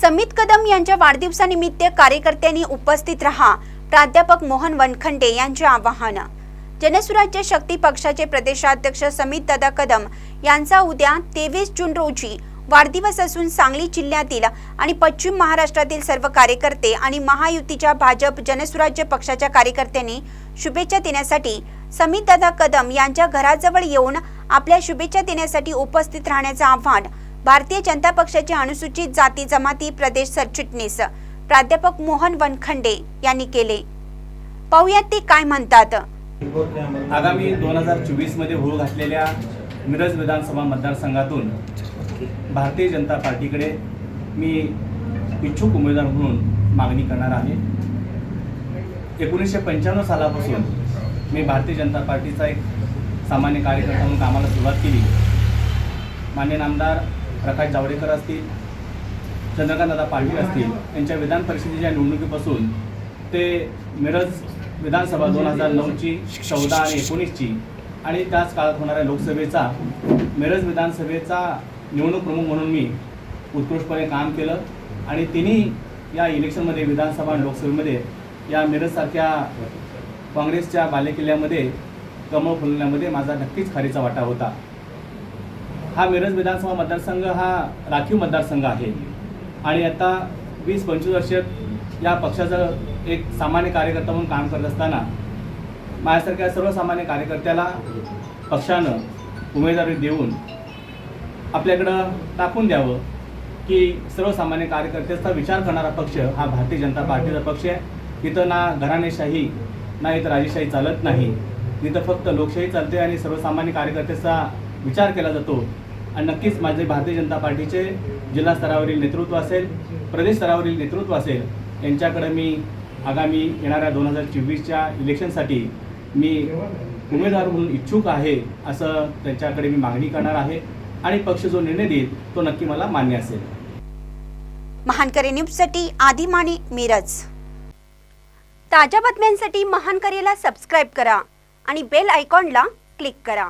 समित कदम यांच्या वाढदिवसानिमित्त कार्यकर्त्यांनी उपस्थित रहा. प्राध्यापक मोहन वनखंडे यांचे आवाहन जनसुराज्य शक्ती पक्षाचे प्रदेशाध्यक्ष समित दादा कदम यांचा उद्या तेवीस जून रोजी वाढदिवस असून सांगली जिल्ह्यातील आणि पश्चिम महाराष्ट्रातील सर्व कार्यकर्ते आणि महायुतीच्या भाजप जनसुराज्य पक्षाच्या कार्यकर्त्यांनी शुभेच्छा देण्यासाठी समित दादा कदम यांच्या घराजवळ येऊन आपल्या शुभेच्छा देण्यासाठी उपस्थित राहण्याचं आव्हान भारतीय जनता पक्षाचे अनुसूचित जाती जमाती प्रदेश सरचिटणीस प्राध्यापक मोहन वनखंडे यांनी केले. पाहुयात ते काय म्हणतात. आगामी दोन हजार चोवीसमध्ये होऊ घातलेल्या मिरज विधानसभा मतदारसंघातून भारतीय जनता पार्टीकडे मी इच्छुक उमेदवार म्हणून मागणी करणार आहे. एकोणीसशे पंच्याण्णव सालापासून मी भारतीय जनता पार्टीचा एक सामान्य कार्यकर्ता म्हणून कामाला सुरुवात केली. मान्य नामदार प्रकाश जावडेकर असतील चंद्रकांतदादा पाटील असतील यांच्या विधान परिषदेच्या निवडणुकीपासून ते मिरज विधानसभा दोन हजार नऊची चौदा आणि एकोणीसची आणि त्याच काळात होणाऱ्या लोकसभेचा मिरज विधानसभेचा निवडणूक प्रमुख म्हणून मी उत्कृष्टपणे काम केलं आणि तिन्ही या इलेक्शनमध्ये विधानसभा आणि लोकसभेमध्ये या मिरजसारख्या काँग्रेसच्या बालेकिल्ल्यामध्ये कमळ फुलण्यामध्ये माझा नक्कीच खारीचा वाटा होता. हा मिरज विधानसभा मतदारसंघ हा राखीव मतदारसंघ आहे. आणि आता वीस पंचवीस वर्ष या पक्षाचं एक सामान्य कार्यकर्ता म्हणून काम करत असताना माझ्यासारख्या सर्वसामान्य कार्यकर्त्याला पक्षानं उमेदवारी देऊन आपल्याकडं टाकून द्यावं की सर्वसामान्य कार्यकर्त्याचा विचार करणारा पक्ष हा भारतीय जनता पार्टीचा पक्ष आहे. इथं ना घराणेशाही ना इथं राजेशाही चालत नाही. इथं फक्त लोकशाही चालते आणि सर्वसामान्य कार्यकर्त्याचा विचार केला जातो. आणि नक्कीच माझे भारतीय जनता पार्टीचे जिल्हा स्तरावरील नेतृत्व असेल प्रदेश स्तरावरील नेतृत्व असेल यांच्याकडे मी आगामी येणाऱ्या दोन हजार चोवीसच्या इलेक्शनसाठी मी उमेदवार म्हणून इच्छुक आहे असं त्यांच्याकडे मी मागणी करणार आहे आणि पक्ष जो निर्णय देईल तो नक्की मला मान्य असेल. महानकरे न्यूजसाठी आदी माने मिरज. ताज्या बातम्यांसाठी महानकरेला सबस्क्राईब करा आणि बेल आयकॉनला क्लिक करा.